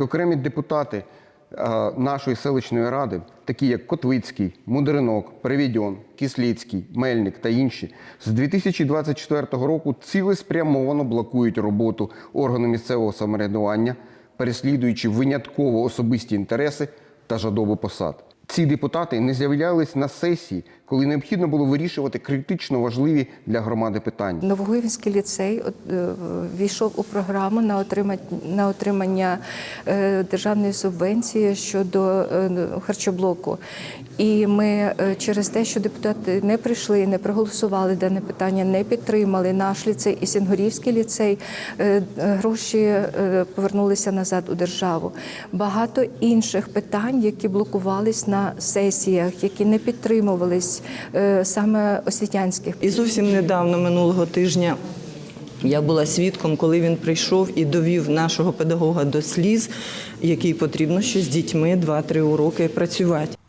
окремі депутати е, нашої селищної ради, такі як Котвицький, Мудринок, Привідьон, Кисліцький, Мельник та інші, з 2024 року цілеспрямовано блокують роботу органу місцевого самоврядування, переслідуючи винятково особисті інтереси та жадобу посад. Ці депутати не з'являлись на сесії, коли необхідно було вирішувати критично важливі для громади питання. Новогуївський ліцей е, війшов у програму на отримання, на отримання е, державної субвенції щодо е, харчоблоку. І ми е, через те, що депутати не прийшли, не проголосували дане питання, не підтримали наш ліцей і Сінгурівський ліцей, е, е, гроші повернулися назад у державу. Багато інших питань, які блокувались на сесіях, які не підтримувались саме освітянських. І зовсім недавно, минулого тижня, я була свідком, коли він прийшов і довів нашого педагога до сліз, який потрібно ще з дітьми 2-3 уроки працювати.